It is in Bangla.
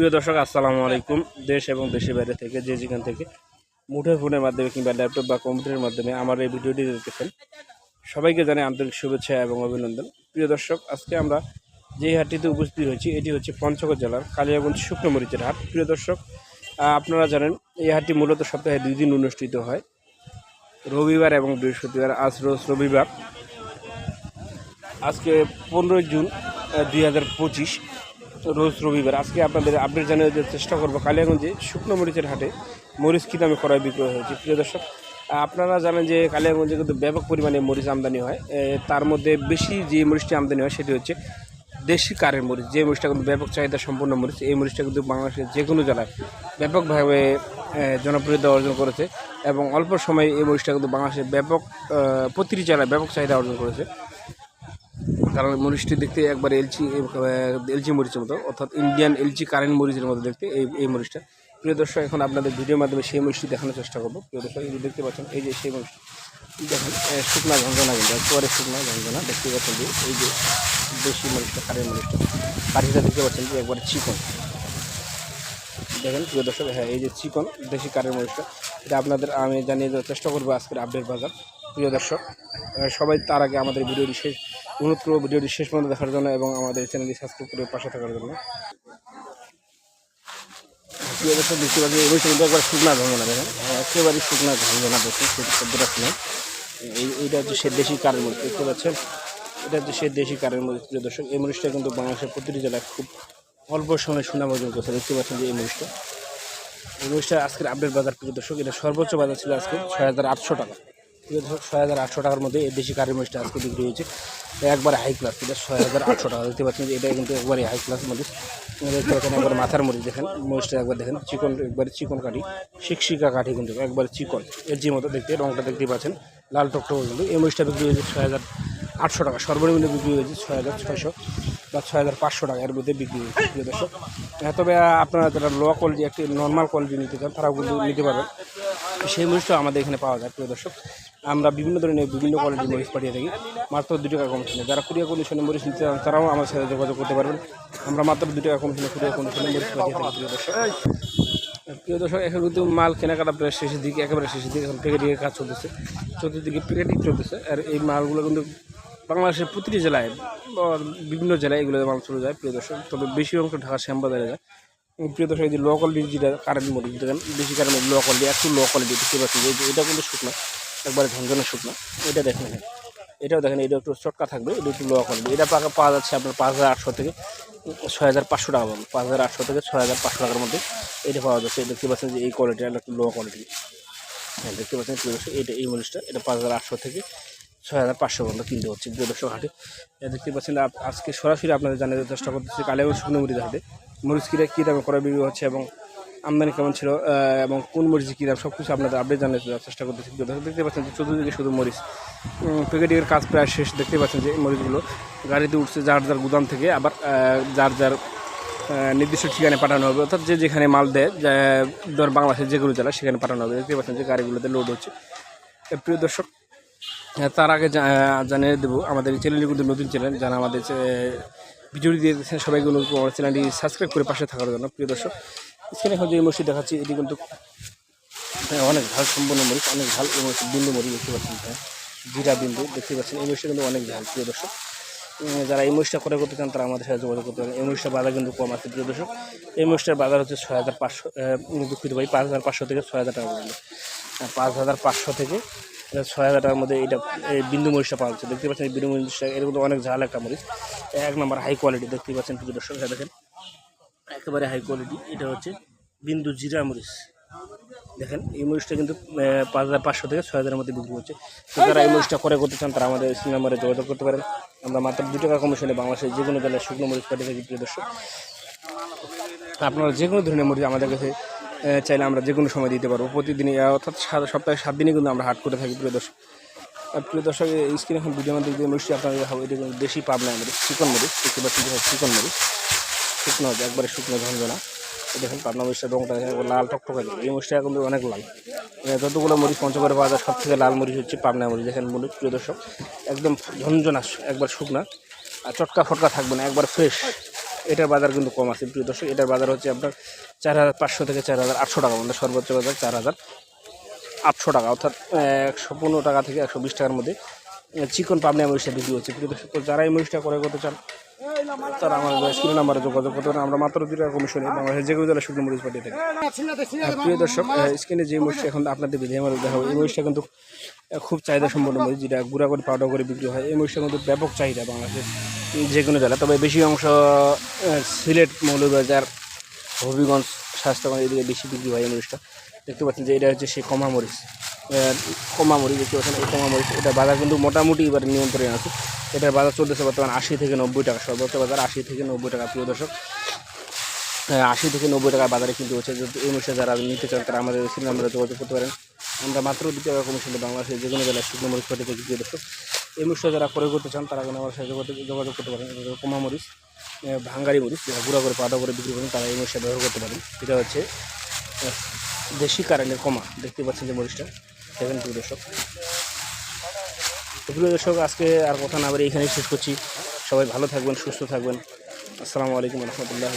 প্রিয় দর্শক, আসসালামু আলাইকুম। দেশ এবং দেশের বাইরে থেকে, যে যেখান থেকে মুঠোর ফোনের মাধ্যমে কিংবা ল্যাপটপ বা কম্পিউটারের মাধ্যমে আমার এই ভিডিওটি দেখতেছেন, সবাইকে জানাই আন্তরিক শুভেচ্ছা এবং অভিনন্দন। প্রিয় দর্শক, আজকে আমরা যে হাটটিতে উপস্থিত হয়েছি, এটি হচ্ছে পঞ্চগড় জেলার কালিয়াগঞ্জ শুকনো মরিচের হাট। প্রিয় দর্শক আপনারা জানেন, এই হাটটি মূলত সপ্তাহে দুই দিন অনুষ্ঠিত হয়। রবিবার এবং বৃহস্পতিবার, আজ রোজ রবিবার। আজকে পনেরোই জুন দুই হাজার পঁচিশ। রোজ রবিবার। আজকে আপনাদের আপডেট জানিয়ে দেওয়ার চেষ্টা করব কালিয়াগঞ্জে শুকনো মরিচের হাটে মরিচ কী দামে ক্রয় বিক্রয় হয়েছে? প্রিয় দর্শক, আপনারা জানেন যে কালিয়াগঞ্জে কিন্তু ব্যাপক পরিমাণে মরিচ আমদানি হয়। তার মধ্যে বেশি যে মরিচটি আমদানি হয় সেটি হচ্ছে দেশি কারের মরিচ। যে মরিচটা কিন্তু ব্যাপক চাহিদা সম্পন্ন মরিচ, এই মরিচটা কিন্তু বাংলাদেশের যে কোনো জেলায় ব্যাপকভাবে জনপ্রিয়তা অর্জন করেছে এবং অল্প সময়ে এই মরিচটা কিন্তু বাংলাদেশের ব্যাপক প্রতিটি জেলায় ব্যাপক চাহিদা অর্জন করেছে। কারণ মরিচটি দেখতে একবার এলচি এলচি মরিচের মতো, অর্থাৎ ইন্ডিয়ান এলচি কারেন্ট মরিচের মতো দেখতে এই এই মরিচটা। প্রিয় দর্শক, এখন আপনাদের ভিডিওর মাধ্যমে সেই মরিচটি দেখানোর চেষ্টা করব। প্রিয় দর্শক, এই দেখতে পাচ্ছেন, এই যে সেই মরিচটি দেখেন শুকনা ঝঞ্ঝনা কিন্তু, একেবারে শুকনা ঝঞ্ঝনা দেখতে পাচ্ছেন যে এই যে দেশি মরিচটা, কারেন্ট মরিচটা, কাঠিটা দেখতে পাচ্ছেন যে একবারে চিকন। দেখেন, প্রিয় দর্শক হ্যাঁ এই যে চিকন দেশি কারের মরিচটা, এটা আপনাদের আমি জানিয়ে দেওয়ার চেষ্টা করব আজকের আপডেট বাজার। প্রিয় দর্শক সবাই তার আগে আমাদের ভিডিওটি শেষ অনুরোধ করব ভিডিওটি শেষ পর্যন্ত দেখার জন্য এবং আমাদের চ্যানেলটি সাবস্ক্রাইব করে পাশে থাকার জন্য। দেখতে পাচ্ছি একবার শুকনা ঝঞ্ঝনা দেখেন? হ্যাঁ, একেবারে শুকনা ঝঞ্ঝনা দেখুন সেটা শব্দটা এই এইটা হচ্ছে সে দেশি কারের মরিচ দেখতে পাচ্ছেন? এটা হচ্ছে সে দেশি কারের মরিচ প্রিয় দর্শক। এই মরিচটা কিন্তু বাংলাদেশের প্রতিটি জেলায় খুব অল্প সময়ে সুনাম অর্জন করছে দেখতে পাচ্ছেন যে এই মরিচটা এই মরিচটা আজকের আপডেট বাজার প্রিয় দর্শক এটা সর্বোচ্চ বাজার ছিল আজকে ছয় হাজার আটশো টাকা। প্রিয় দর্শক ছয় হাজার আটশো টাকার মধ্যে এই দেশি কারের মরিচটা আজকে বিক্রি হয়েছে। একবারে হাই ক্লাস এটা ছয় হাজার আটশো টাকা, দেখতে পাচ্ছেন এটা কিন্তু একবারে হাই ক্লাস মরিচ দেখতে পাচ্ছেন একবার মাথার মরিচ দেখেন, মরিচটা একবার দেখেন, চিকন, একবারে চিকন কাঠি, শিকশিকা কাঠি কিন্তু, একবারে চিকন, এর যে মতো দেখতে, রংটা দেখতে পাচ্ছেন, লাল টকটক কিন্তু। এই মরিচটা বিক্রি হয়েছে ছয় হাজার আটশো টাকা, সর্বনিম্ন বিক্রি হয়েছে ছয় হাজার ছয়শো বা ছয় হাজার পাঁচশো টাকা, এর মধ্যে বিক্রি হয়েছে, প্রিয় দর্শক। তবে আপনারা যারা লো কোয়ালিটি একটি নর্মাল কোয়ালিটি নিতে চান, তারাও কিন্তু নিতে পারবেন। সেই মরিচটা আমাদের এখানে পাওয়া যায়, প্রিয় দর্শক। আমরা বিভিন্ন ধরনের বিভিন্ন কোয়ালিটির মরিচ পাঠিয়ে থাকি। মাত্র দু টাকা কমিশনে যারা কুড়িয়া কন্ডিশনে মরিচ নিতে চান, তারাও আমার সাথে যোগাযোগ করতে পারবেন। আমরা মাত্র দু টাকা কমিশনে কুড়িয়া কন্ডিশনে মরিচ পাঠিয়ে থাকি, প্রিয় দর্শক। প্রিয় দর্শক, এখন কিন্তু মাল কেনাকাটা প্রায় শেষের দিকে, একেবারে শেষের দিকে, এখন প্যাকেটিংয়ের কাজ চলতেছে। চতুর্দিকে প্যাকেটিং চলতেছে। আর এই মালগুলো কিন্তু বাংলাদেশের প্রতিটি জেলায় বিভিন্ন জেলায় এগুলো মাল চলে যায়, প্রিয় দর্শক। তবে বেশি অংশ ঢাকা শ্যামবাজারে যায়। প্রিয় দর্শক যে লো কোয়ালিটির যেটা কারেন্ট মরিচ দেখেন, বেশি কারেন্ট লো কোয়ালিটি একটু লো কোয়ালিটি দেখতে পাচ্ছি যে এটা কিন্তু শুকনো, একবারে ঝনঝনে শুকনো। এটা দেখেন এটাও দেখেন, এটা একটু চটকা থাকবে, এটা একটু লো কোয়ালিটি এটা পাকা পাওয়া যাচ্ছে আপনার পাঁচ হাজার আটশো থেকে ছয় হাজার পাঁচশো টাকা পাবেন, পাঁচ হাজার আটশো থেকে ছয় হাজার পাঁচশো টাকার মধ্যে এটা পাওয়া যাচ্ছে। দেখতে পাচ্ছেন যে এই কোয়ালিটি একটু লো কোয়ালিটি হ্যাঁ দেখতে পাচ্ছেন প্রিয় দর্শক, এটা, এই মরিচটা এটা পাঁচ হাজার আটশো থেকে ছয় হাজার পাঁচশো পর্যন্ত কিনতে হচ্ছে প্রিয় দর্শক হাটে। এটা দেখতে পাচ্ছেন আজকে সরাসরি আপনাদের জানাতে চেষ্টা করতেছি কালিয়াগঞ্জ শুকনো মরিচ হাটে মরিচ কিরা কী দামে করা বিক্রি হচ্ছে এবং আমদানি কেমন ছিল এবং কোন মরিচ কী দাম সব কিছু আপনাদের আপডেট জানাতে চেষ্টা করতেছি। দেখতে পাচ্ছেন যে চতুর্দিকে শুধু মরিচ। প্যাকেটিংয়ের কাজ প্রায় শেষ দেখতে পাচ্ছেন যে মরিচগুলো গাড়িতে উঠছে যার যার গুদাম থেকে, আবার যার যার নির্দিষ্ট ঠিকানায় পাঠানো হবে। অর্থাৎ যে যেখানে মাল দেয় ধর বাংলাদেশের যেগুলো জেলা সেখানে পাঠানো হবে। দেখতে পাচ্ছেন যে গাড়িগুলোতে লোড হচ্ছে। প্রিয় দর্শক তার আগে জানিয়ে দেবো, আমাদের চ্যানেলটি নতুন চ্যানেল, যারা আমাদের ভিডিওটি দিয়ে দিচ্ছেন সবাইকে অনুরোধ আমার চ্যানেলটি সাবস্ক্রাইব করে পাশে থাকার জন্য প্রিয় দর্শক। স্ক্রিনে এখন যে মসজিদ দেখাচ্ছি এটি কিন্তু হ্যাঁ, অনেক ঝাল সম্পূর্ণ মরিচ অনেক ঝাল এই মরিচ বিন্দু মরিচ দেখতে পাচ্ছেন হ্যাঁ, জিরা বিন্দু দেখতে পাচ্ছেন। এই মরিচটা কিন্তু অনেক ঝাল প্রিয় দর্শক। যারা এই মরিচটা করে করতে চান তারা আমাদের সাথে যোগাযোগ করতে পারেন। এই মরিচটার বাজার কিন্তু কম আছে প্রিয় দর্শক। এই মরিচটার বাজার হচ্ছে ছয় হাজার পাঁচশো দুঃখিত ভাই পাঁচ হাজার পাঁচশো থেকে ছয় হাজার টাকা পর্যন্ত। আর পাঁচ হাজার পাঁচশো থেকে ছয় হাজার মধ্যে এটা এই বিন্দু মরিচটা পাওয়া যাচ্ছে। দেখতে পাচ্ছেন বিন্দু মরিচটা, এর কিন্তু অনেক ঝাল একটা মরিচ। এক নম্বর হাই কোয়ালিটি দেখতে পাচ্ছেন প্রিয় দর্শক দেখেন। একেবারে হাই কোয়ালিটি এটা হচ্ছে বিন্দু জিরা মরিচ। দেখেন, এই মরিচটা কিন্তু পাঁচ হাজার পাঁচশো থেকে ছয় হাজারের মধ্যে বিক্রি হচ্ছে। তো যারা এই মরিচটা করে করতে চান, তারা আমাদের এই নাম্বারে যোগাযোগ করতে পারেন। আমরা মাত্র দু টাকা কমিশনে বাংলাদেশের যে কোনো জেলায় শুকনো মরিচ পাঠিয়ে থাকি প্রিয় দর্শক। আপনারা যে কোনো ধরনের মরিচ আমাদের কাছে চাইলে আমরা যে কোনো সময় দিতে পারব। প্রতিদিনই অর্থাৎ সপ্তাহে সাত দিনই কিন্তু আমরা হাট করে থাকি, প্রিয় দর্শক। আর প্রিয় দর্শক স্ক্রিনে এখন ভিডিও মধ্যে যে মরিচটি আপনারা দেখাবো। এটা কিন্তু দেশি পাবনা মরিচ চিকন মরিচ দেখতে পাচ্ছি চিকন মরিচ শুকনো হবে একবারে শুকনো ঝঞ্ঝনা দেখেন পাবনা মরিচটার রঙটা দেখেন লাল টকটকা যাবে এই মরিচটা কিন্তু অনেক লাল। যতগুলো মরিচ পঞ্চগড়ে পাওয়া যায় সব থেকে লাল মরিচ হচ্ছে পাবনা মরিচ। দেখেন মরিচ, প্রিয় দর্শক, একদম ঝঞ্ঝনা একবার শুকনা। আর চটকা ফটকা থাকবে না, একবার ফ্রেশ এটার বাজার কিন্তু কম আছে। প্রিয় দর্শক, এটার বাজার হচ্ছে আপনার চার হাজার পাঁচশো থেকে চার হাজার আটশো টাকা মধ্যে সর্বোচ্চ বাজার চার হাজার আটশো টাকা, অর্থাৎ একশো পনেরো টাকা থেকে একশো বিশ টাকার মধ্যে চিকন পাবনা মরিচটা বিক্রি হচ্ছে। প্রিয় দর্শক, তো যারা এই মরিচটা করে করতে চান তারা আমাদের স্ক্রিন নাম্বারে যোগাযোগ করতে পারেন। আমরা মাত্র দুই টাকা কমিশনে বাংলাদেশের যে কোনো শুকনো মরিচ পাঠিয়ে থাকি প্রিয় দর্শক স্ক্রিনে যে মরিচটা এখন আপনাদের বিধি আমার দেখাবো, এই মরিচটা কিন্তু খুব চাহিদা সম্পন্ন মরিচ, যেটা গুঁড়া করে পাউডার করে বিক্রি হয়। এই মরিচটা কিন্তু ব্যাপক চাহিদা বাংলাদেশের যে কোনো জেলা তবে বেশি অংশ সিলেট, মৌলভীবাজার, হবিগঞ্জ স্বাস্থ্যগঞ্জ এদিকে বেশি বিক্রি হয় এই মরিচটা। দেখতে পাচ্ছেন যে এটা হচ্ছে সেই কমা মরিচ। কমা মরিচ দেখতে পাচ্ছেন, এই কমা মরিচ, এটা বাজার কিন্তু মোটামুটি এবার নিয়ন্ত্রণে আছে। এটার বাজার চলতেছে বর্তমানে আশি থেকে নব্বই টাকা। সর্বোচ্চ বাজার আশি থেকে নব্বই টাকা প্রিয় দর্শক। হ্যাঁ, আশি থেকে নব্বই টাকার বাজারে কিন্তু হচ্ছে যদি এই মরিচটা যারা নিতে চান তারা আমাদের সিনেমা নাম্বারে যোগাযোগ করতে পারেন। আমরা মাত্র দু টাকা কমিশনে বাংলাদেশের যে কোনো জেলায় শুকনো মরিচ পাঠিয়ে থাকি প্রিয় দর্শক। এই মরিচটা যারা ক্রয় করতে চান তারা কিন্তু আমার সাথে যোগাযোগ করতে পারেন। কমা মরিচ ভাঙ্গারি মরিচ যেটা গুঁড়া করে পাউডার করে বিক্রি করেন তারা এই মরিচটা ব্যবহার করতে পারেন। এটা হচ্ছে দেশি কারেন্টের কমা। দেখতে পাচ্ছেন যে মরিচটা। সেভেন প্রিয় দর্শক। প্রিয় দর্শক, আজকে আর কথা না বলে এখানেই শেষ করছি। সবাই ভালো থাকবেন, সুস্থ থাকবেন। আসসালামু আলাইকুম রহমতুল্লাহ।